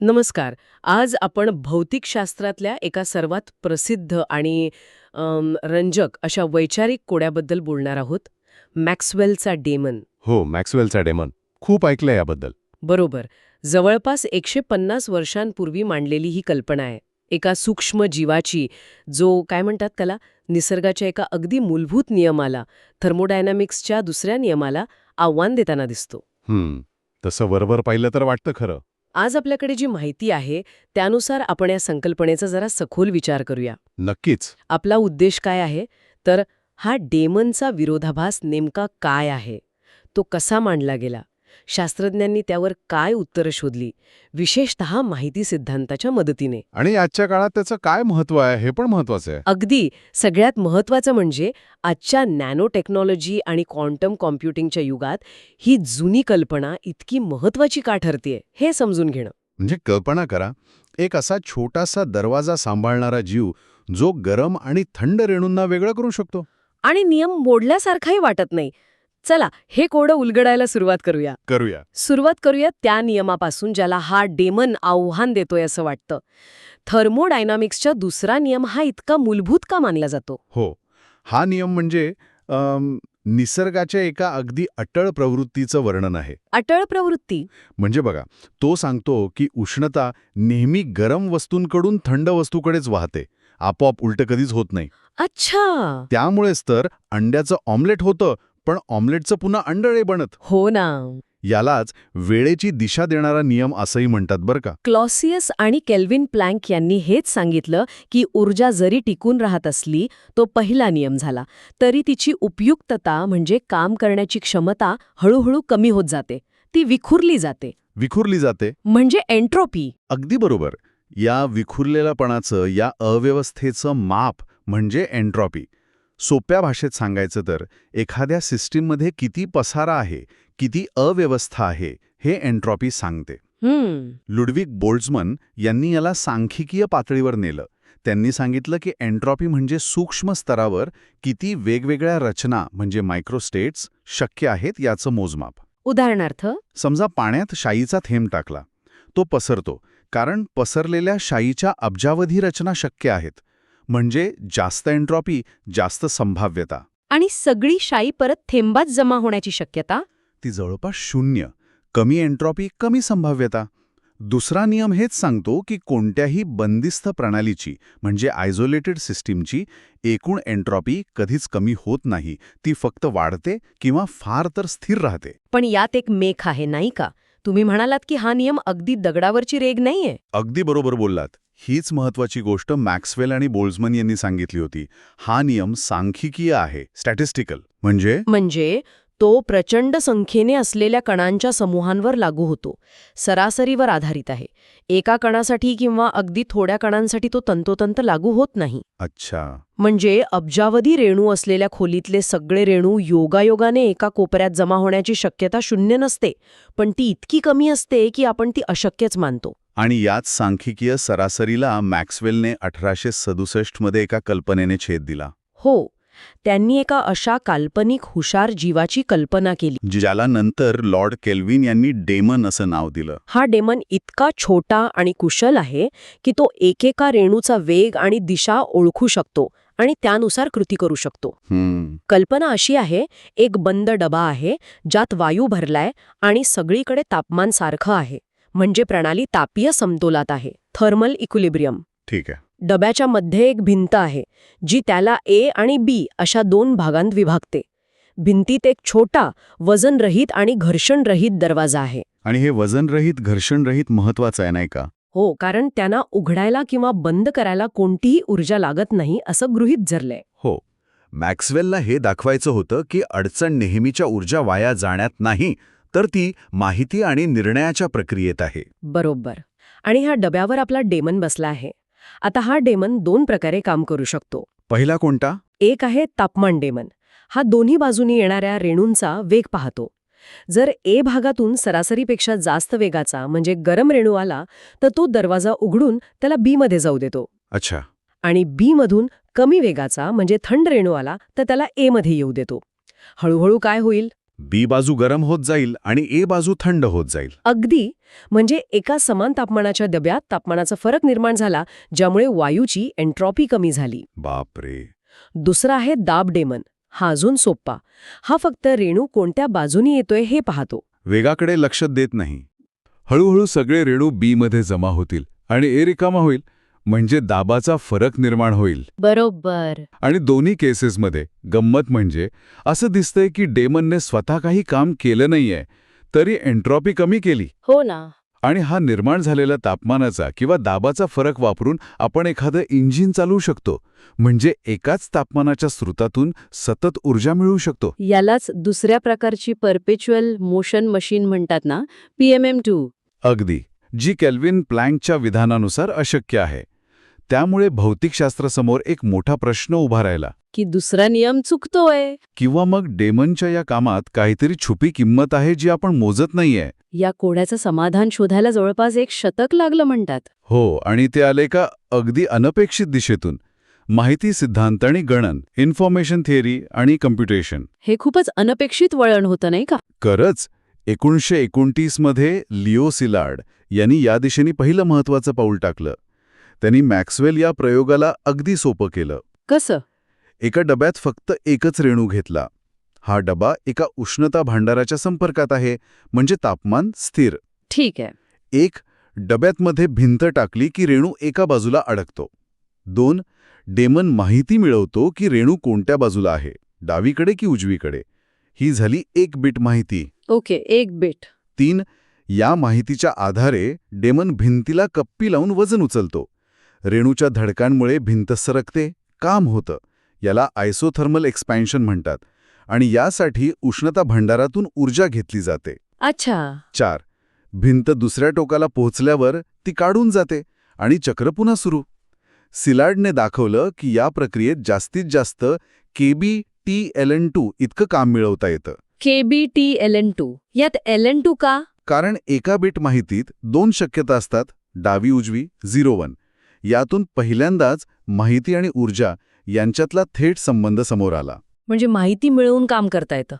नमस्कार. आज आपण भौतिकशास्त्रातल्या एका सर्वात प्रसिद्ध आणि रंजक अशा वैचारिक कोड्याबद्दल बोलणार आहोत मॅक्सवेलचा डेमन. हो मॅक्सवेलचा डेमन. खूप ऐकलंय याबद्दल. बरोबर. जवळपास एकशे पन्नास वर्षांपूर्वी मांडलेली ही कल्पना आहे. एका सूक्ष्म जीवाची जो काय म्हणतात त्याला निसर्गाच्या एका अगदी मूलभूत नियमाला थर्मोडायनामिक्सच्या दुसऱ्या नियमाला आव्हान देताना दिसतो. हम्म. तसं वरवर पाहिलं तर वाटतं खरं. आज आपल्याकडे जी माहिती आहे त्यानुसार आपण या संकल्पनेचा जरा सखोल विचार करूया. नक्कीच. आपला उद्देश काय आहे? तर हा डेमनचा विरोधाभास नेमका काय आहे? तो कसा मांडला गेला? शास्त्रज्ञांनी त्यावर काय उत्तरं शोधली? विशेषत माहिती सिद्धांताच्या मदतीने. आणि आजच्या काळात त्याचं काय महत्त्व आहे? हे पण महत्वाचं आहे. अगदी. सगळ्यात महत्वाचं म्हणजे आजच्या नॅनो टेक्नॉलॉजी आणि क्वांटम कॉम्प्युटिंगच्या युगात ही जुनी कल्पना इतकी महत्वाची का ठरतेय हे समजून घेणं. म्हणजे कल्पना करा एक असा छोटासा दरवाजा सांभाळणारा जीव जो गरम आणि थंड रेणूंना वेगळं करू शकतो. आणि नियम मोडल्यासारखाही वाटत नाही. चला हे कोडं उलगडायला सुरुवात करूया. करूया. सुरुवात करूया त्या नियमापासून ज्याला हा डेमन आव्हान देतोय असं वाटतं. थर्मोडायनामिक्सचा दुसरा नियम हा इतका मूलभूत का मानला जातो? हो. हा नियम म्हणजे निसर्गाच्या एका अगदी अटळ प्रवृत्तीचं वर्णन आहे. अटळ प्रवृत्ती? म्हणजे बघा तो सांगतो की उष्णता नेहमी गरम वस्तूंकडून थंड वस्तूकडेच वाहते. आपोआप उलट कधीच होत नाही. अच्छा! त्यामुळेच तर अंड्याचं ऑमलेट होतं पण ऑमलेटचं पुन्हा अंडळे बनत. हो ना. यालाच वेळेची दिशा देणारा नियम असंही म्हणतात बरं का. क्लॉसियस आणि केल्विन प्लँक यांनी हेच सांगितलं की ऊर्जा जरी टिकून राहत असली तो पहिला नियम झाला. तरी तिची उपयुक्तता म्हणजे काम करण्याची क्षमता हळूहळू कमी होत जाते. ती विखुरली जाते. विखुरली जाते. म्हणजे एन्ट्रोपी अगदी बरोबर. या विखुरलेल्यापणाचं या अव्यवस्थेचं माप म्हणजे एन्ट्रॉपी सोप्या भाषेत सांगायचं तर एखाद्या सिस्टीममध्ये किती पसारा आहे किती अव्यवस्था आहे हे एन्ट्रॉपी सांगते. लुडविक बोल्ट्झमन यांनी याला सांख्यिकीय पातळीवर नेलं. त्यांनी सांगितलं की एन्ट्रॉपी म्हणजे सूक्ष्म स्तरावर किती वेगवेगळ्या रचना म्हणजे मायक्रोस्टेट्स शक्य आहेत याचं मोजमाप. उदाहरणार्थ? समजा पाण्यात शाईचा थेंब टाकला. तो पसरतो कारण पसरलेल्या शाईच्या अब्जावधी रचना शक्य आहेत. म्हणजे जास्त एन्ट्रॉपी जास्त संभाव्यता. आणि सगळी शाई परत थेंबात जमा होण्याची शक्यता? ती जवळपास शून्य. कमी एन्ट्रॉपी कमी संभाव्यता. दुसरा नियम हेच सांगतो की कोणत्याही बंदिस्त प्रणालीची म्हणजे आयझोलेटेड सिस्टीमची एकूण एन्ट्रॉपी कधीच कमी होत नाही. ती फक्त वाढते किंवा फार तर स्थिर राहते. पण यात एक मेख आहे नाही का? तुम्ही म्हणालात की हा नियम अगदी दगडावरची रेग नाहीये. अगदी बरोबर बोललात. हीच महत्वाची गोष्ट मॅक्सवेल आणि बोल्झमन यांनी सांगितली होती. हा नियम सांख्यिकीय आहे स्टॅटिस्टिकल. म्हणजे? म्हणजे तो प्रचंड संख्येने असलेल्या कणांच्या समूहांवर लागू होतो सरासरीवर आधारित आहे. एका कणासाठी किंवा अगदी थोड्या कणांसाठी तो तंतोतंत लागू होत नाही. अच्छा. म्हणजे अब्जावधी रेणू असलेल्या खोलीतले सगळे रेणू योगायोगाने एका कोपऱ्यात जमा होण्याची शक्यता शून्य नसते पण ती इतकी कमी असते की आपण ती अशक्यच मानतो. आणि याच सांख्यिकीय सरासरीला मॅक्सवेलने अठराशे सदुसष्टमध्ये एका कल्पनेने छेद दिला. हो त्यांनी एका अशा काल्पनिक हुशार जीवाची कल्पना केली. ज्याला नंतर लॉर्ड केल्विन यांनी डेमन असं नाव दिलं. हा डेमन इतका छोटा आणि कुशल आहे की तो एकेका रेणूचा वेग आणि दिशा ओळखू शकतो आणि त्यानुसार कृती करू शकतो. कल्पना अशी आहे एक बंद डबा आहे ज्यात वायू भरलाय आणि सगळीकडे तापमान सारखं आहे. म्हणजे प्रणाली तापीय समतोलात आहे. Thermal equilibrium. ठीक आहे. डब्याच्या मध्ये एक भिंत आहे जी त्याला ए आणि बी अशा दोन भागांत विभागते. भिंतीत एक छोटा वजनरहित आणि घर्षणरहित दरवाजा आहे. आणि हे वजनरहित घर्षणरहित महत्वाचं आहे नाही का? हो कारण त्यांना उघडायला किंवा बंद करायला कोणतीही ऊर्जा लागत नाही असं गृहीत धरलंय. हो. मॅक्सवेलला हे दाखवायचं होतं की अडचण नेहमीच्या ऊर्जा वाया जाण्यात नाही तर ती माहिती आणि निर्णयाच्या प्रक्रियेत आहे. बरोबर. आणि ह्या डब्यावर आपला डेमन बसला आहे. आता हा डेमन दोन प्रकारे काम करू शकतो. पहिला कोणता? एक आहे तापमान डेमन. हा दोन्ही बाजूनी येणाऱ्या रेणूंचा वेग पाहतो. जर ए भागातून सरासरीपेक्षा जास्त वेगाचा म्हणजे गरम रेणू आला तर तो दरवाजा उघडून त्याला बी मध्ये जाऊ देतो. अच्छा. आणि बी मधून कमी वेगाचा म्हणजे थंड रेणू आला तर त्याला ए मध्ये येऊ देतो. हळूहळू काय होईल? बी बाजू गरम होत जाईल आणि ए बाजू थंड होत जाईल. अगदी. म्हणजे एका समान तापमानाच्या डब्यात तापमानाचा फरक निर्माण झाला ज्यामुळे वायूची एन्ट्रॉपी कमी झाली. बापरे. दुसरा आहे दाब डेमन. हा अजून सोप्पा. हा फक्त रेणू कोणत्या बाजूनी येतोय हे पाहतो. वेगाकडे लक्ष देत नाही. हळूहळू सगळे रेणू बी मध्ये जमा होतील आणि ए रिकामा होईल. म्हणजे दाबाचा फरक निर्माण होईल. बरोबर. आणि दोन्ही केसेसमध्ये गंमत म्हणजे असं दिसतंय की डेमनने स्वतः काही काम केलं नाहीये तरी एन्ट्रॉपी कमी केली. हो ना. आणि हा निर्माण झालेला तापमानाचा किंवा दाबाचा फरक वापरून आपण एखादं इंजिन चालवू शकतो म्हणजे एकाच तापमानाच्या स्रोतातून सतत ऊर्जा मिळवू शकतो. यालाच दुसऱ्या प्रकारची परपेच्युअल मोशन मशीन म्हणतात ना? पीएमएम टू अगदी. जी केल्विन प्लँकच्या विधानानुसार अशक्य आहे. त्यामुळे भौतिकशास्त्रासमोर एक मोठा प्रश्न उभा राहिला. की दुसरा नियम चुकतोय. किंवा मग डेमनच्या या कामात काहीतरी छुपी किंमत आहे जी आपण मोजत नाहीये? या कोड्याचं समाधान शोधायला जवळपास एक शतक लागलं म्हणतात. हो आणि ते आले का अगदी अनपेक्षित दिशेतून. माहिती सिद्धांत आणि गणन इन्फॉर्मेशन थिअरी आणि कम्प्युटेशन. हे खूपच अनपेक्षित वळण होतं नाही का? खरंच एकोणीसशे एकोणतीसमध्ये लिओ सिलार्ड यांनी या दिशेने पहिलं महत्वाचं पाऊल टाकलं. त्यांनी मॅक्सवेल या प्रयोगाला अगदी सोपं केलं. कसं? एका डब्यात फक्त एकच रेणू घेतला. हा डबा एका उष्णता भांडाराच्या संपर्कात आहे म्हणजे तापमान स्थिर. ठीक आहे. एक डब्यातमध्ये भिंत टाकली की रेणू एका बाजूला अडकतो. दोन डेमन माहिती मिळवतो की रेणू कोणत्या बाजूला आहे डावीकडे की उजवीकडे. ही झाली एक बिट माहिती. ओके एक बिट. तीन या माहितीच्या आधारे डेमन भिंतीला कप्पी लावून वजन उचलतो. रेणूच्या धडकांमुळे भिंत सरकते काम होतं याला आयसोथर्मल एक्सपॅन्शन म्हणतात आणि यासाठी उष्णता भंडारातून ऊर्जा घेतली जाते. अच्छा. चार भिंत दुसऱ्या टोकाला पोहोचल्यावर ती काढून जाते आणि चक्र पुन्हा सुरू. सिलार्डने दाखवलं की या प्रक्रियेत जास्तीत जास्त K B T L N two इतकं काम मिळवता येतं. K B T L N two? यात एल एन टू का? कारण एका बिट माहितीत दोन शक्यता असतात डावी उजवी झिरो वन. यातून पहिल्यांदाच माहिती आणि ऊर्जा यांच्यातला थेट संबंध समोर आला. म्हणजे माहिती मिळवून काम करता येतं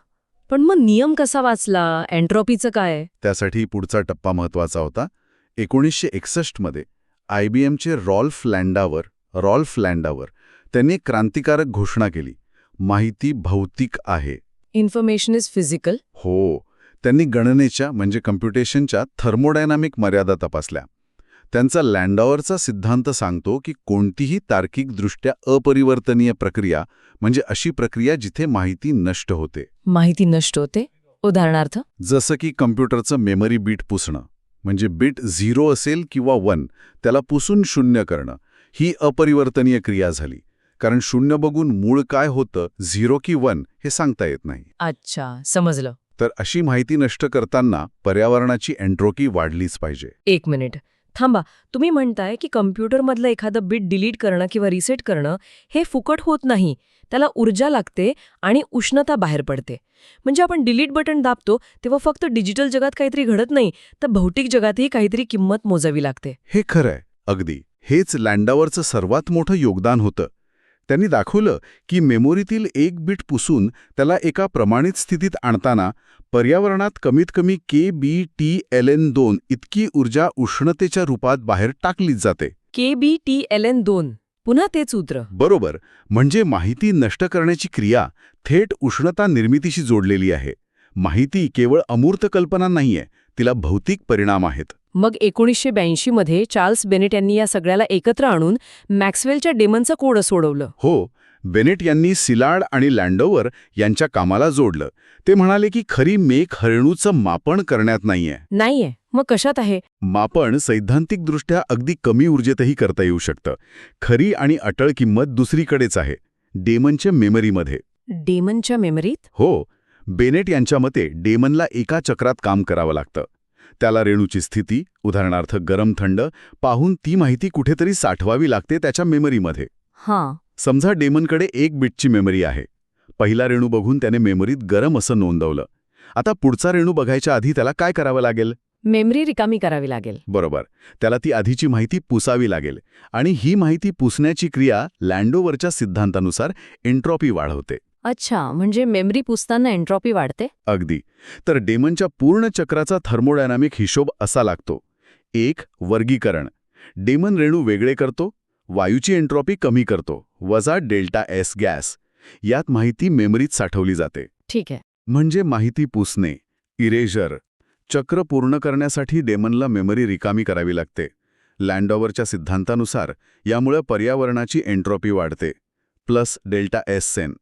पण मग नियम कसा वाचला? एन्ट्रॉपीचं काय? त्यासाठी पुढचा टप्पा महत्त्वाचा होता. एकोणीसशे एकसष्टमध्ये आय बी एमचे रॉल्फ लँडावर रॉल्फ लँडावर त्यांनी एक क्रांतिकारक घोषणा केली. माहिती भौतिक आहे. इन्फॉर्मेशन इज फिजिकल हो. त्यांनी गणनेच्या म्हणजे कम्प्युटेशनच्या थर्मोडायनामिक मर्यादा तपासल्या. त्यांचा लँडावरचा सिद्धांत सांगतो की कोणतीही तार्किकदृष्ट्या अपरिवर्तनीय प्रक्रिया म्हणजे अशी प्रक्रिया जिथे माहिती नष्ट होते. माहिती नष्ट होते. उदाहरणार्थ जसं की कम्प्युटरचं मेमरी बीट पुसणं म्हणजे बीट झिरो असेल किंवा वन त्याला पुसून शून्य करणं ही अपरिवर्तनीय क्रिया झाली. कारण शून्य बघून मूळ काय होतं झिरो की वन हे सांगता येत नाही. अच्छा समजलं. तर अशी माहिती नष्ट करताना पर्यावरणाची एन्ट्रोकी वाढलीच पाहिजे. एक मिनिट. थांबा तुम्ही म्हणताय की कम्प्युटरमधलं एखादं बिट डिलीट करणं किंवा रिसेट करणं हे फुकट होत नाही त्याला ऊर्जा लागते आणि उष्णता बाहेर पडते. म्हणजे आपण डिलीट बटन दाबतो तेव्हा फक्त डिजिटल जगात काहीतरी घडत नाही तर भौतिक जगातही काहीतरी किंमत मोजावी लागते. हे खरंय अगदी. हेच लँडावरचं सर्वात मोठं योगदान होतं. त्यांनी दाखवलं की मेमोरीतील एक बिट पुसून त्याला एका प्रमाणित स्थितीत आणताना पर्यावरणात कमीत कमी K B T L N दोन इतकी ऊर्जा उष्णतेच्या रूपात बाहेर टाकलीच जाते. K B T L N दोन. पुन्हा तेच सूत्र बरोबर. म्हणजे माहिती नष्ट करण्याची क्रिया थेट उष्णता निर्मितीशी जोडलेली आहे. माहिती केवळ अमूर्त कल्पना नाहीये तिला भौतिक परिणाम आहेत. मग एकोणीसशे ब्याऐंशीमध्ये चार्ल्स बेनेट यांनी या सगळ्याला एकत्र आणून मॅक्सवेलच्या डेमनचं कोड सोडवलं. हो बेनेट यांनी सिलार्ड आणि लँडोवर यांच्या कामाला जोडलं. ते म्हणाले की खरी मेघ हरणूचं मापन करण्यात नाहीये. नाहीये. मग कशात आहे? मापन सैद्धांतिकदृष्ट्या अगदी कमी ऊर्जेतही करता येऊ शकतं. खरी आणि अटळ किंमत दुसरीकडेच आहे. डेमनच्या मेमरीमध्ये. डेमनच्या मेमरीत? हो बेनेट यांच्या मते डेमनला एका चक्रात काम करावं लागतं. त्याला रेणूची स्थिती उदाहरणार्थ गरम थंड पाहून ती माहिती कुठेतरी साठवावी लागते त्याच्या मेमरीमध्ये. हां. समजा डेमनकडे एक बिटची मेमरी आहे. पहिला रेणू बघून त्याने मेमरीत गरम असं नोंदवलं. आता पुढचा रेणू बघायच्या आधी त्याला काय करावं लागेल? मेमरी रिकामी करावी लागेल. बरोबर. त्याला ती आधीची माहिती पुसावी लागेल. आणि ही माहिती पुसण्याची क्रिया लँडोवरच्या सिद्धांतानुसार एन्ट्रॉपी वाढवते. अच्छा म्हणजे मेमरी पुसताना एन्ट्रॉपी वाढते? अगदी. तर डेमनच्या पूर्ण चक्राचा थर्मोडायनामिक हिशोब असा लागतो. एक वर्गीकरण. डेमन रेणू वेगळे करतो वायूची एन्ट्रॉपी कमी करतो वजा डेल्टा एस गॅस. यात माहिती मेमरीत साठवली जाते. ठीक आहे. म्हणजे माहिती पुसणे इरेजर. चक्र पूर्ण करण्यासाठी डेमनला मेमरी रिकामी करावी लागते. लँडॉवरच्या सिद्धांतानुसार यामुळे पर्यावरणाची एन्ट्रॉपी वाढते. प्लस डेल्टा एस सेन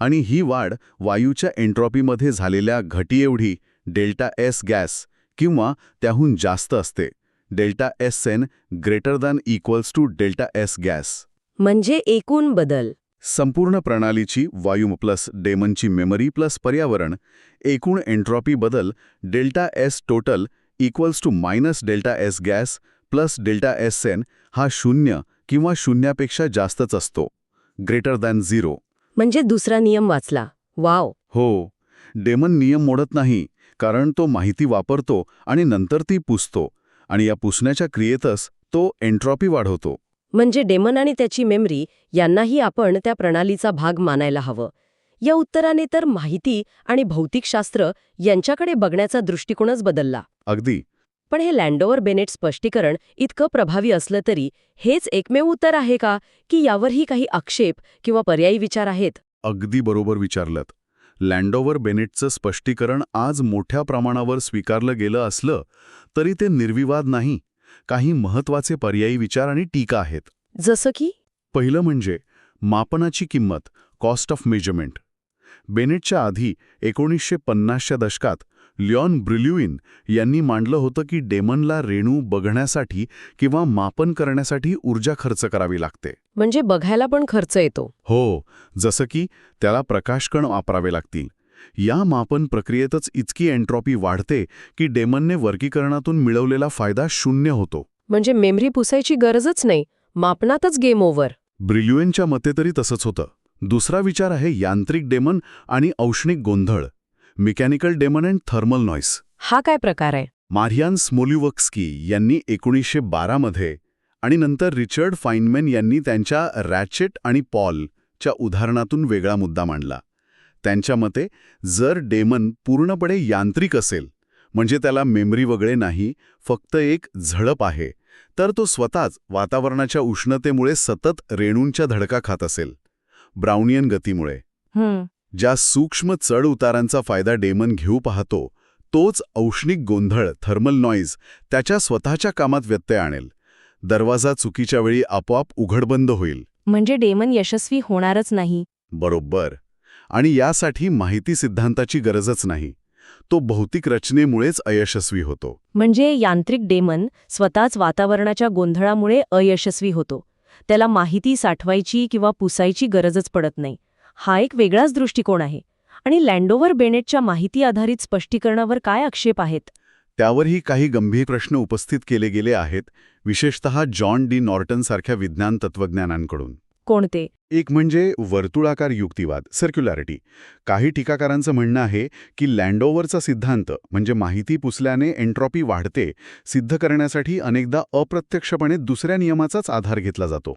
आणि ही वाढ वायूच्या एन्ट्रॉपीमध्ये झालेल्या घटीएवढी डेल्टा एस गॅस किंवा त्याहून जास्त असते. Delta S sen greater than equals to delta S gas. म्हणजे एकूण बदल. संपूर्ण प्रणालीची वायू प्लस डेमनची मेमरी प्लस पर्यावरण एकूण एन्ट्रॉपी बदल delta S total equals to minus delta S gas plus delta S sen हा शून्य किंवा शून्यापेक्षा जास्तच असतो. Greater than zero. म्हणजे दुसरा नियम वाचला. वाव. हो. डेमन नियम मोडत नाही कारण तो माहिती वापरतो आणि नंतर ती पुसतो. आणि या पुसण्याच्या क्रियेतच तो एन्ट्रॉपी वाढवतो. म्हणजे डेमन आणि त्याची मेमरी यांनाही आपण त्या प्रणालीचा भाग मानायला हवं. या उत्तराने तर माहिती आणि भौतिकशास्त्र यांच्याकडे बघण्याचा दृष्टिकोनच बदलला. अगदी. पण हे लँडोवर बेनेट स्पष्टीकरण इतकं प्रभावी असलं तरी हेच एकमेव उत्तर आहे का? की यावरही काही आक्षेप किंवा पर्यायी विचार आहेत? अगदी बरोबर विचारलं लँडोवर बेनेटचं स्पष्टीकरण आज मोठ्या प्रमाणावर स्वीकारलं गेलं असलं तरी ते निर्विवाद नाही. काही महत्त्वाचे पर्यायी विचार आणि टीका आहेत. जसं की? पहिलं म्हणजे मापनाची किंमत कॉस्ट ऑफ मेजरमेंट बेनेटच्या आधी एकोणीसशे पन्नासच्या दशकात लिऑन ब्रिल्युइन यांनी मांडलं होतं की डेमनला रेणू बघण्यासाठी किंवा मापन करण्यासाठी ऊर्जा खर्च करावी लागते. म्हणजे बघायला पण खर्च येतो. हो जसं की त्याला प्रकाशकण वापरावे लागतील. या मापन प्रक्रियेतच इतकी एन्ट्रॉपी वाढते की डेमनने वर्गीकरणातून मिळवलेला फायदा शून्य होतो. म्हणजे मेमरी पुसायची गरजच नाही मापनातच गेम ओव्हर. ब्रिल्युएनच्या मते तरी तसंच होतं. दुसरा विचार आहे यांत्रिक डेमन आणि औष्णिक गोंधळ. Mechanical demon and thermal noise हा काय प्रकार आहे? मारियान स्मोल्युवक्स्की यांनी एकोणीसशे बारामध्ये आणि नंतर रिचर्ड फाइनमॅन यांनी त्यांच्या रॅचेट आणि पॉलच्या उदाहरणातून वेगळा मुद्दा मांडला. त्यांच्या मते जर डेमन पूर्णपणे यांत्रिक असेल म्हणजे त्याला मेमरी वगळे नाही फक्त एक झडप आहे तर तो स्वतःच वातावरणाच्या उष्णतेमुळे सतत रेणूंच्या धडका खात असेल. ब्राउनियन गतीमुळे. ज्या सूक्ष्म चढ उतारांचा फायदा डेमन घेऊ पाहतो तोच औष्णिक गोंधळ थर्मल नॉईज त्याच्या स्वतःच्या कामात व्यत्यय आणेल. दरवाजा चुकीच्या वेळी आपोआप उघडबंद होईल. म्हणजे डेमन यशस्वी होणारच नाही. बरोबर. आणि यासाठी माहिती सिद्धांताची गरजच नाही. तो भौतिक रचनेमुळेच अयशस्वी होतो. म्हणजे यांत्रिक डेमन स्वतःच वातावरणाच्या गोंधळामुळे अयशस्वी होतो. त्याला माहिती साठवायची किंवा पुसायची गरजच पडत नाही. हा एक वेगळाच दृष्टिकोन आहे. आणि लँडोवर बेनेटच्या माहिती आधारित स्पष्टीकरणावर काय आक्षेप आहेत? त्यावरही काही गंभीर प्रश्न उपस्थित केले गेले आहेत विशेषतः जॉन डी नॉर्टनसारख्या विज्ञान तत्वज्ञानांकडून कोणते? एक म्हणजे वर्तुळाकार युक्तिवाद सर्क्युलॅरिटी काही टीकाकारांचं म्हणणं आहे की लँडओव्हरचा सिद्धांत म्हणजे माहिती पुसल्याने एन्ट्रॉपी वाढते सिद्ध करण्यासाठी अनेकदा अप्रत्यक्षपणे दुसऱ्या नियमाचाच आधार घेतला जातो.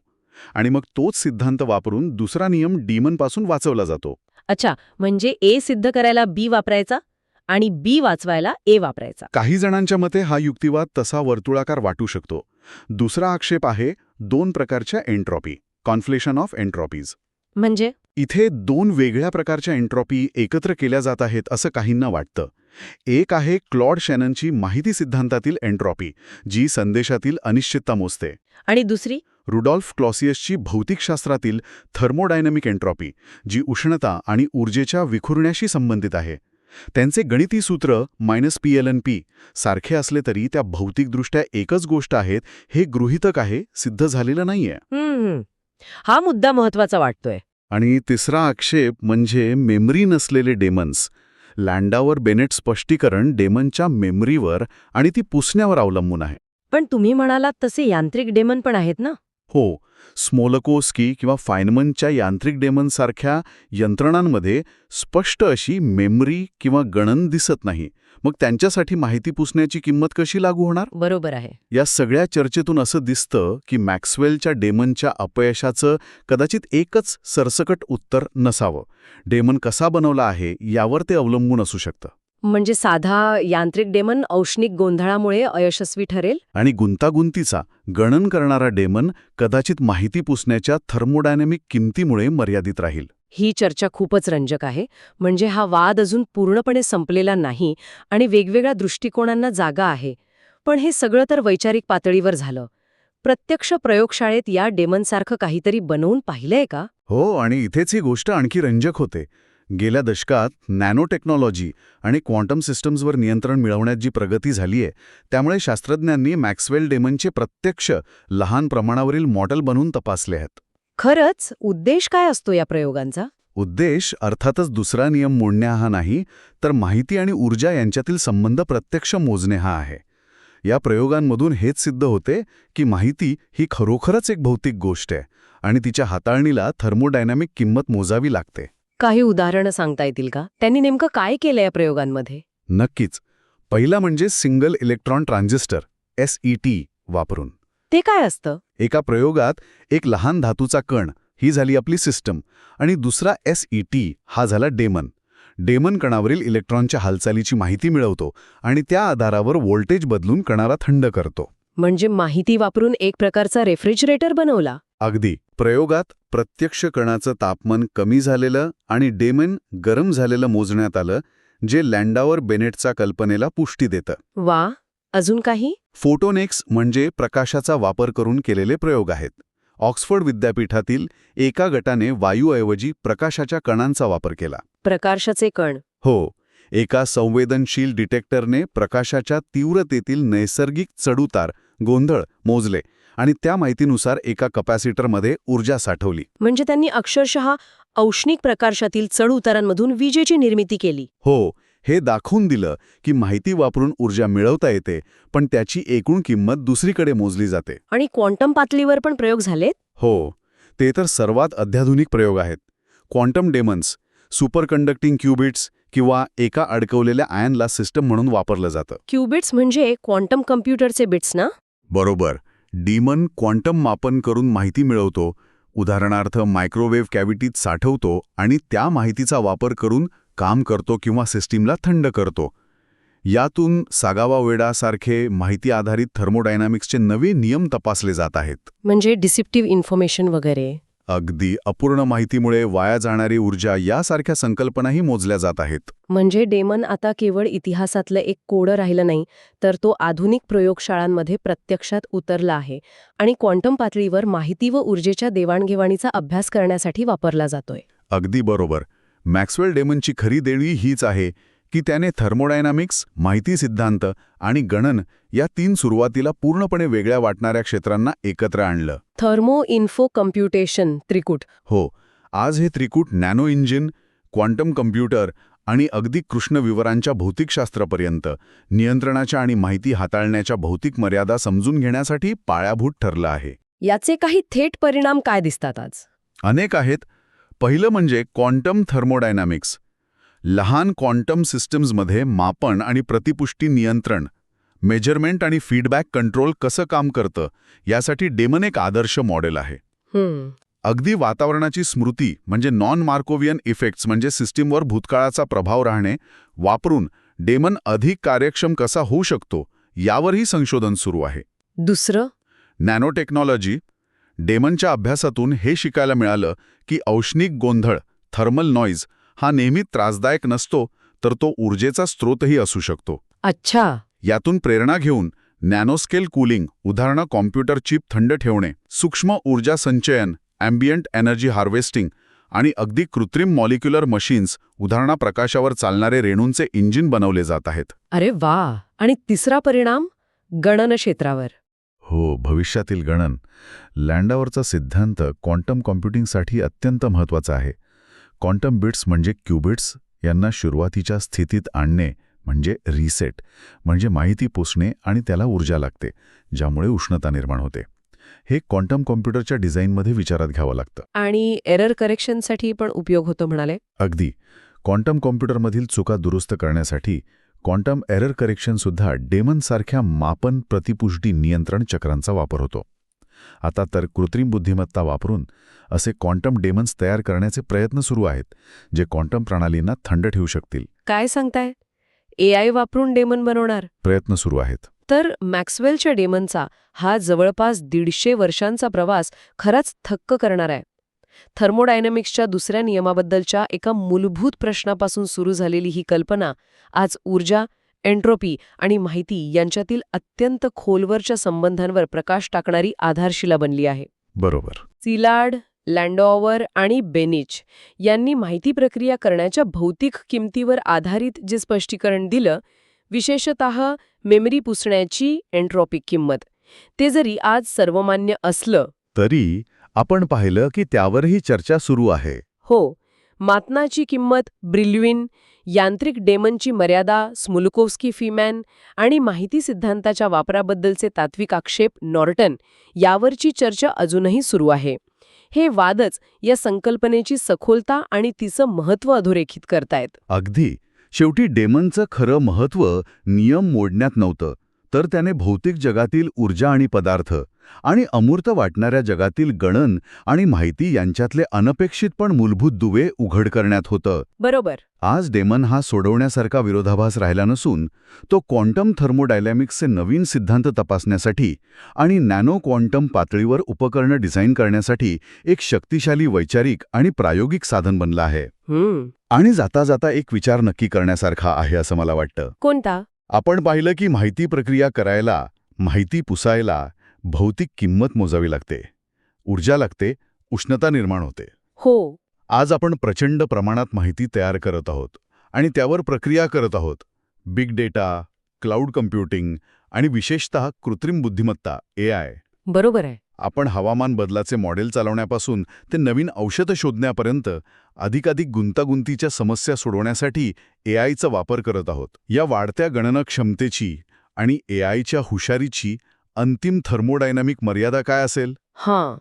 आणि मग तोच सिद्धांत वापरून दुसरा नियम डीमनपासून वाचवला जातो. अच्छा म्हणजे ए सिद्ध करायला बी वापरायचा आणि बी वाचवायला ए वापरायचा. काही जणांच्या मते हा युक्तिवाद तसा वर्तुळाकार वाटू शकतो. दुसरा आक्षेप आहे दोन प्रकारच्या एन्ट्रॉपी कॉन्फ्लेशन ऑफ एन्ट्रॉपीज. म्हणजे? इथे दोन वेगळ्या प्रकारच्या एन्ट्रॉपी एकत्र केल्या जात आहेत असं काहींना वाटतं. एक आहे क्लॉड शॅननची माहिती सिद्धांतातील एन्ट्रॉपी जी संदेशातील अनिश्चितता मोजते. आणि दुसरी? रुडॉल्फ क्लॉसियसची भौतिकशास्त्रातील थर्मोडायनमिक एन्ट्रॉपी जी उष्णता आणि ऊर्जेच्या विखुरण्याशी संबंधित आहे. त्यांचे गणिती सूत्र minus P L N P सारखे असले तरी त्या भौतिकदृष्ट्या एकच गोष्ट आहेत हे गृहितक आहे सिद्ध झालेलं नाहीये. हा मुद्दा महत्त्वाचा वाटतोय. आणि तिसरा आक्षेप म्हणजे मेमरी नसलेले डेमन्स. लँडावर बेनेट स्पष्टीकरण डेमनच्या मेमरीवर आणि ती पुसण्यावर अवलंबून आहे. पण तुम्ही म्हणालात तसे यांत्रिक डेमन पण आहेत ना? हो स्मोलकोस्की किंवा फायनमनच्या यांत्रिक डेमनसारख्या यंत्रणांमध्ये स्पष्ट अशी मेमरी किंवा गणन दिसत नाही. मग त्यांच्यासाठी माहिती पुसण्याची किंमत कशी लागू होणार? बरोबर आहे. या सगळ्या चर्चेतून असं दिसतं की मॅक्सवेलच्या डेमनच्या अपयशाचं कदाचित एकच सरसकट उत्तर नसावं. डेमन कसा बनवला आहे यावर ते अवलंबून असू शकतं. म्हणजे साधा यांत्रिक डेमन औष्णिक गोंधळामुळे अयशस्वी ठरेल? आणि गुंतागुंतीचा गणन करणारा डेमन कदाचित माहिती पुसण्याच्या थर्मोडायनॅमिक किमतीमुळे मर्यादित राहील. ही चर्चा खूपच रंजक आहे. म्हणजे हा वाद अजून पूर्णपणे संपलेला नाही आणि वेगवेगळ्या दृष्टिकोनांना जागा आहे. पण हे सगळं तर वैचारिक पातळीवर झालं. प्रत्यक्ष प्रयोगशाळेत या डेमनसारखं काहीतरी बनवून पाहिलंय का? हो आणि इथेच ही गोष्ट आणखी रंजक होते. गेल्या दशकात नॅनो टेक्नॉलॉजी आणि क्वांटम सिस्टम्सवर नियंत्रण मिळवण्यात जी प्रगती झाली आहे त्यामुळे शास्त्रज्ञांनी मॅक्सवेल डेमनचे प्रत्यक्ष लहान प्रमाणावरील मॉडेल बनवून तपासले आहेत. खरंच उद्देश काय असतो या प्रयोगांचा? उद्देश अर्थातच दुसरा नियम मोडणे हा नाही तर माहिती आणि ऊर्जा यांच्यातील संबंध प्रत्यक्ष मोजणे हा आहे. या प्रयोगांमधून हेच सिद्ध होते की माहिती ही खरोखरच एक भौतिक गोष्ट आहे आणि तिच्या हाताळणीला थर्मोडायनॅमिक किंमत मोजावी लागते. काही उदाहरणं सांगता येतील का? त्यांनी नेमकं काय केलं या प्रयोगांमध्ये? नक्कीच. पहिला म्हणजे सिंगल इलेक्ट्रॉन ट्रान्झिस्टर एसईटी वापरून. ते काय असतं? एका प्रयोगात एक लहान धातूचा कण ही झाली आपली सिस्टम आणि दुसरा एसईटी हा झाला डेमन. डेमन कणावरील इलेक्ट्रॉनच्या हालचालीची माहिती मिळवतो आणि त्या आधारावर व्होल्टेज बदलून कणाला थंड करतो. म्हणजे माहिती वापरून एक प्रकारचा रेफ्रिजरेटर बनवला? अगदी. प्रयोगात प्रत्यक्ष कणाचं तापमान कमी झालेलं आणि डेमन गरम झालेलं मोजण्यात आलं जे लँडावर बेनेटचा कल्पनेला पुष्टी देतं. वा अजून काही? फोटोनेक्स म्हणजे प्रकाशाचा वापर करून केलेले प्रयोग आहेत. ऑक्सफर्ड विद्यापीठातील एका गटाने वायूऐवजी प्रकाशाच्या कणांचा वापर केला. प्रकाशाचे कण. हो एका संवेदनशील डिटेक्टरने प्रकाशाच्या तीव्रतेतील नैसर्गिक चढउतार गोंधळ मोजले. आणि त्या माहितीनुसार एका कपॅसिटरमध्ये ऊर्जा साठवली. म्हणजे त्यांनी अक्षरशः औष्णिक प्रकाशातील चढउतारांमधून विजेची निर्मिती केली. हो हे दाखवून दिलं की माहिती वापरून ऊर्जा मिळवता येते पण त्याची एकूण किंमत दुसरीकडे मोजली जाते. आणि क्वांटम पातळीवर पण प्रयोग झालेत? हो ते तर सर्वात अत्याधुनिक प्रयोग आहेत. Quantum demons superconducting qubits किंवा एका अडकवलेल्या आयनला सिस्टम म्हणून वापरलं जातं. क्युबिट्स म्हणजे क्वांटम कम्प्युटरचे बिट्स ना? बरोबर. डीमन क्वांटम मापन करून माहिती मिळवतो उदाहरणार्थ मायक्रोवेव्ह कॅव्हिटीत साठवतो आणि त्या माहितीचा वापर करून काम करतो किंवा सिस्टीमला थंड करतो. यातून सागावा वेडासारखे माहिती आधारित थर्मोडायनामिक्सचे नवे नियम तपासले जात आहेत. म्हणजे डिसिप्टिव्ह इन्फॉर्मेशन वगैरे. अगदी अपूर्ण माहितीमुळे वाया जाणारी ऊर्जा यासारख्या संकल्पनाही मोजल्या जात आहेत. म्हणजे डेमन आता केवळ इतिहासातलं एक कोडं राहिलं नाही तर तो आधुनिक प्रयोगशाळांमध्ये प्रत्यक्षात उतरला आहे आणि क्वांटम पातळीवर माहिती व ऊर्जेच्या देवाणघेवाणीचा अभ्यास करण्यासाठी वापरला जातोय. अगदी बरोबर. मॅक्सवेल डेमनची खरी देणी हीच आहे की त्याने थर्मोडायनामिक्स माहिती सिद्धांत आणि गणन या तीन सुरुवातीला पूर्णपणे वेगळ्या वाटणाऱ्या क्षेत्रांना एकत्र आणलं. थर्मो इन्फो कम्प्युटेशन त्रिकूट. हो आज हे त्रिकूट नॅनो इंजिन क्वांटम कम्प्युटर आणि अगदी कृष्ण विवरांच्या भौतिकशास्त्रापर्यंत नियंत्रणाच्या आणि माहिती हाताळण्याच्या भौतिक मर्यादा समजून घेण्यासाठी पायाभूत ठरलं आहे. याचे काही थेट परिणाम काय दिसतात आज? अनेक आहेत. पहिलं म्हणजे क्वांटम थर्मोडायनामिक्स लहान क्वांटम सिस्टम्समध्ये मापन आणि प्रतिपुष्टी नियंत्रण मेजरमेंट आणि फीडबॅक कंट्रोल कसं काम करतं यासाठी डेमन एक आदर्श मॉडेल आहे. अगदी वातावरणाची स्मृती म्हणजे नॉन मार्कोवियन इफेक्ट्स म्हणजे सिस्टीमवर भूतकाळाचा प्रभाव राहणे वापरून डेमन अधिक कार्यक्षम कसा होऊ शकतो यावरही संशोधन सुरू आहे. दुसरं? नॅनो टेक्नॉलॉजी डेमनच्या अभ्यासातून हे शिकायला मिळालं की औष्णिक गोंधळ थर्मल नॉईज हा नेहमी त्रासदायक नसतो तर तो ऊर्जेचा स्रोतही असू शकतो. अच्छा. यातून प्रेरणा घेऊन नॅनोस्केल कूलिंग उदाहरणं कॉम्प्युटर चिप थंड ठेवणे सूक्ष्म ऊर्जा संचयन अँबियंट एनर्जी हार्वेस्टिंग आणि अगदी कृत्रिम मॉलिक्युलर मशीन्स उदाहरणा प्रकाशावर चालणारे रेणूंचे इंजिन बनवले जात आहेत. अरे वा! आणि तिसरा परिणाम? गणन क्षेत्रावर. हो भविष्यातील गणन. लँडावरचा सिद्धांत क्वांटम कॉम्प्युटिंगसाठी अत्यंत महत्त्वाचा आहे. क्वांटम बिट्स म्हणजे क्युबिट्स यांना सुरुवातीच्या स्थितीत आणणे म्हणजे रिसेट म्हणजे माहिती पुसणे आणि त्याला ऊर्जा लागते ज्यामुळे उष्णता निर्माण होते. हे क्वांटम कॉम्प्युटरच्या डिझाईनमध्ये विचारात घ्यावं लागतं. आणि एरर करेक्शनसाठी पण उपयोग होतो म्हणाले? अगदी. क्वांटम कॉम्प्युटरमधील चुका दुरुस्त करण्यासाठी क्वांटम एरर करेक्शनसुद्धा डेमनसारख्या मापन प्रतिपुष्टी नियंत्रण चक्रांचा वापर होतो. आता तर कृत्रिम बुद्धिमत्ता वापरून असे क्वांटम डेमन्स तयार करण्याचे प्रयत्न सुरू आहेत जे क्वांटम प्रणालींना थंड ठेवू शकतील. काय सांगताय? एआय वापरून डेमन बनवणार. प्रयत्न सुरू आहेत. तर मॅक्सवेलच्या डेमनचा हा जवळपास दीडशे वर्षांचा प्रवास खराच थक्क करणार आहे. थर्मोडायनॅमिक्सच्या दुसऱ्या नियमाबद्दलच्या एका मूलभूत प्रश्नापासून सुरू झालेली ही कल्पना आज ऊर्जा एन्ट्रोपी आणि माहिती यांच्यातील अत्यंत खोलवरच्या संबंधांवर प्रकाश टाकणारी आधारशिला बनली आहे. बरोबर. सिलाड लँडॉवर आणि बेनिच यांनी माहिती प्रक्रिया करण्याच्या भौतिक किमतीवर आधारित जे स्पष्टीकरण दिलं विशेषत मेमरी पुसण्याची एन्ट्रॉपिक किंमत. ते जरी आज सर्वमान्य असलं. तरी आपण पाहिलं की त्यावरही चर्चा सुरू आहे. हो मातनाची किंमत ब्रिल्विन यांत्रिक डेमनची मर्यादा स्मुलकोव्स्की फीमॅन आणि माहिती सिद्धांताच्या वापराबद्दलचे तात्विक आक्षेप नॉर्टन यावरची चर्चा अजूनही सुरू आहे. हे वादच या संकल्पनेची सखोलता आणि तिचं महत्त्व अधोरेखित करतायत. अगदी. शेवटी डेमनचं खरं महत्त्व नियम मोडण्यात नव्हतं तर त्याने भौतिक जगातील ऊर्जा आणि पदार्थ आणि अमूर्त वाटणाऱ्या जगातील गणन आणि माहिती यांच्यातले अनपेक्षित पण मूलभूत दुवे उघड करण्यात होतं. बरोबर. आज डेमन हा सोडवण्यासारखा विरोधाभास राहिला नसून तो क्वांटम थर्मोडायलॅमिक्सचे नवीन सिद्धांत तपासण्यासाठी आणि नॅनो क्वांटम पातळीवर उपकरणं डिझाईन करण्यासाठी एक शक्तिशाली वैचारिक आणि प्रायोगिक साधन बनलं आहे. आणि जाता जाता एक विचार नक्की करण्यासारखा आहे असं मला वाटतं. कोणता? आपण पाहिलं की माहिती प्रक्रिया करायला माहिती पुसायला भौतिक किंमत मोजावी लागते. ऊर्जा लागते उष्णता निर्माण होते. हो. आज आपण प्रचंड प्रमाणात माहिती तयार करत आहोत आणि त्यावर प्रक्रिया करत आहोत. बिग डेटा क्लाउड कम्प्युटिंग आणि विशेषतः कृत्रिम बुद्धिमत्ता ए आय. बरोबर आहे. आपण हवामान बदलाचे मॉडेल चालवण्यापासून ते नवीन औषधं शोधण्यापर्यंत अधिकाधिक गुंतागुंतीच्या समस्या सोडवण्यासाठी ए आयचा वापर करत आहोत. या वाढत्या गणना क्षमतेची आणि ए आयच्या हुशारीची अंतिम थर्मोडायनामिक मर्यादा काय असेल? हां.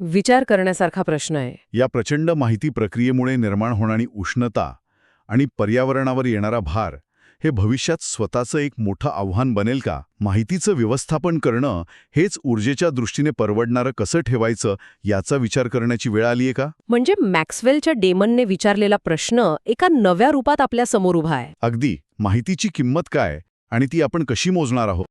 विचार करण्यासारखा प्रश्न आहे. या प्रचंड माहिती प्रक्रियेमुळे निर्माण होणारी उष्णता आणि पर्यावरणावर येणारा भार हे भविष्यात स्वतःचं एक मोठं आव्हान बनेल का? माहितीचं व्यवस्थापन करणं हेच ऊर्जेच्या दृष्टीने परवडणारं कसं ठेवायचं याचा विचार करण्याची वेळ आलीये का? म्हणजे मॅक्सवेलच्या डेमनने विचारलेला प्रश्न एका नव्या रूपात आपल्यासमोर उभा आहे. अगदी. माहितीची किंमत काय आणि ती आपण कशी मोजणार आहोत?